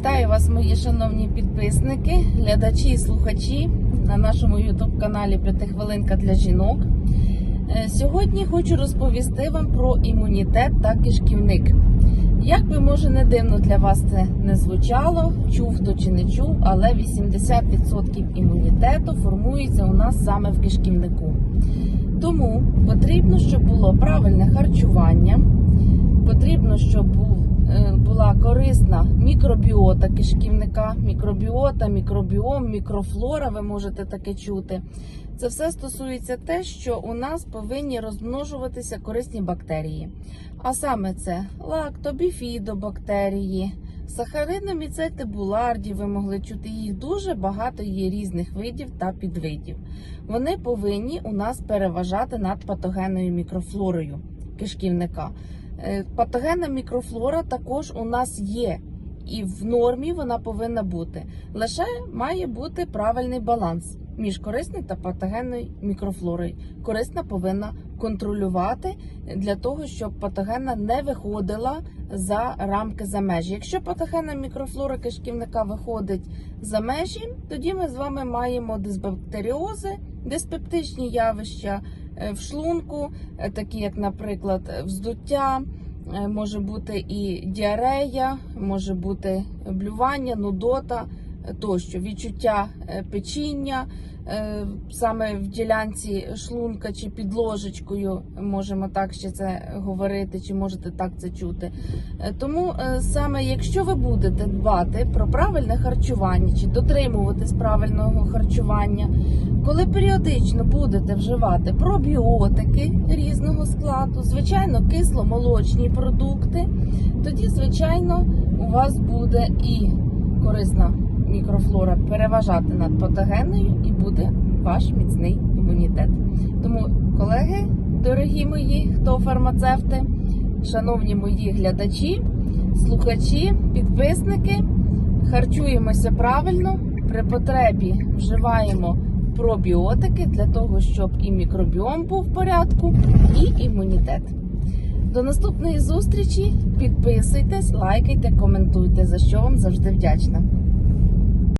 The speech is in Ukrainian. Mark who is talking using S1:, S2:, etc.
S1: Вітаю вас, мої шановні підписники, глядачі і слухачі на нашому youtube каналі П'ятихвилинка для жінок. Е, Сьогодні хочу розповісти вам про імунітет та кишківник. Як би може не дивно для вас це не звучало, чув хто чи не чув, але 80% імунітету формується у нас саме в кишківнику. Тому потрібно, щоб було правильне харчування, потрібно, щоб був, мікробіота кишківника, мікробіота, мікробіом, мікрофлора, ви можете таке чути. Це все стосується те, що у нас повинні розмножуватися корисні бактерії. А саме це лактобіфідобактерії, сахариноміцети буларді, ви могли чути їх дуже багато є різних видів та підвидів. Вони повинні у нас переважати над патогенною мікрофлорою кишківника. Е, Патогенна мікрофлора також у нас є, і в нормі вона повинна бути. Лише має бути правильний баланс між корисною та патогенною мікрофлорою. Корисна повинна контролювати для того, щоб патогенна не виходила за рамки за межі. Якщо патогенна мікрофлора кишківника виходить за межі, тоді ми з вами маємо дисбактеріози, диспептичні явища е, в шлунку, е, такі як, наприклад, вздуття. Е, Може бути і діарея, може бути блювання, нудота тощо, відчуття е, печіння е, саме в ділянці шлунка чи під ложечкою, можемо так ще це говорити, чи можете так це чути. Е, Тому саме якщо ви будете дбати про правильне харчування чи дотримуватись правильного харчування, коли періодично будете вживати пробіотики різного складу, звичайно, кисломолочні продукти, тоді, звичайно, у вас буде і корисна мікрофлора переважати над патогенною і буде ваш міцний імунітет. Тому, колеги, дорогі мої, хто фармацевти, шановні мої глядачі, слухачі, підписники, харчуємося правильно, при потребі вживаємо пробіотики для того, щоб і мікробіом був в порядку, і імунітет. До наступної зустрічі. Підписуйтесь, лайкайте, коментуйте, за що вам завжди вдячна.